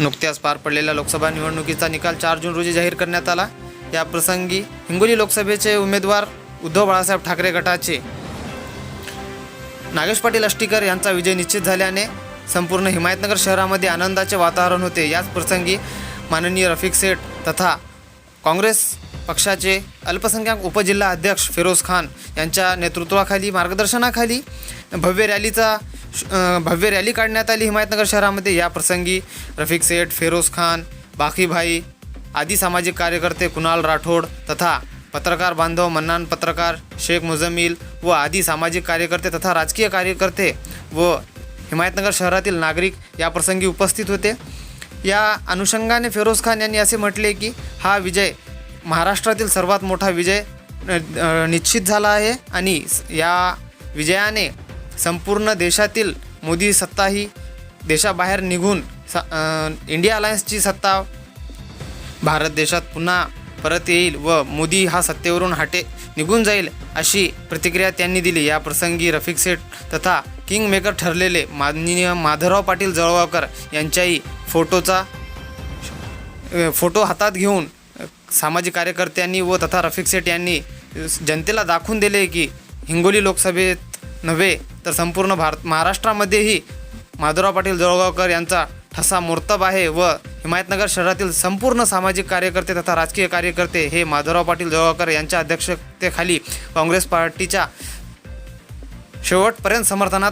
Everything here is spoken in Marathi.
नुकत्याच पार पडलेल्या लोकसभा निवडणुकीचा निकाल चार जून रोजी जाहीर करण्यात आला. या प्रसंगी हिंगोली लोकसभेचे उमेदवार उद्धव बाळासाहेब ठाकरे गटाचे नागेश पाटील अष्टीकर यांचा विजय निश्चित झाल्याने संपूर्ण हिमायतनगर शहरामध्ये आनंदाचे वातावरण होते. याच प्रसंगी माननीय रफिक सेठ तथा काँग्रेस पक्षाचे अल्पसंख्याक उपजिल्हा अध्यक्ष फिरोज खान यांच्या नेतृत्वाखाली मार्गदर्शनाखाली भव्य रॅलीचा भव्य रॅली काढण्यात आली हिमायतनगर शहरामध्ये. या प्रसंगी रफिक सेठ फिरोज खान बाकीभाई आदी सामाजिक कार्यकर्ते कुणाल राठोड तथा पत्रकार बांधव मन्नान पत्रकार शेख मुजमिल व आदी सामाजिक कार्यकर्ते तथा राजकीय कार्यकर्ते व हिमायतनगर शहरातील नागरिक या प्रसंगी उपस्थित होते. या अनुषंगाने फिरोज खान यांनी असे म्हटले की हा विजय महाराष्ट्रातील सर्वात मोठा विजय निश्चित झाला आहे आणि या विजयाने संपूर्ण देशातील मोदी सत्ता ही देशाबाहेर निघून स इंडिया अलायन्सची सत्ता भारत देशात पुन्हा परत येईल व मोदी हा सत्तेवरून हाटे निघून जाईल अशी प्रतिक्रिया त्यांनी दिली. या प्रसंगी रफिक सेठ तथा किंग मेकर ठरलेले माननीय माधवराव पाटील जळगावकर यांच्याही फोटोचा फोटो हातात घेऊन सामाजिक कार्यकर्त्यांनी व तथा रफिक सेठ यांनी जनतेला दाखवून दिले की हिंगोली लोकसभेत नव्हे तर संपूर्ण भारत महाराष्ट्रामध्येही माधुराव पाटील जळगावकर यांचा ठसा मोर्तब आहे व हिमायतनगर शहरातील संपूर्ण सामाजिक कार्यकर्ते तथा राजकीय कार्यकर्ते हे माधवराव पाटील जळगावकर यांच्या अध्यक्षतेखाली काँग्रेस पार्टीच्या शेवटपर्यंत समर्थनात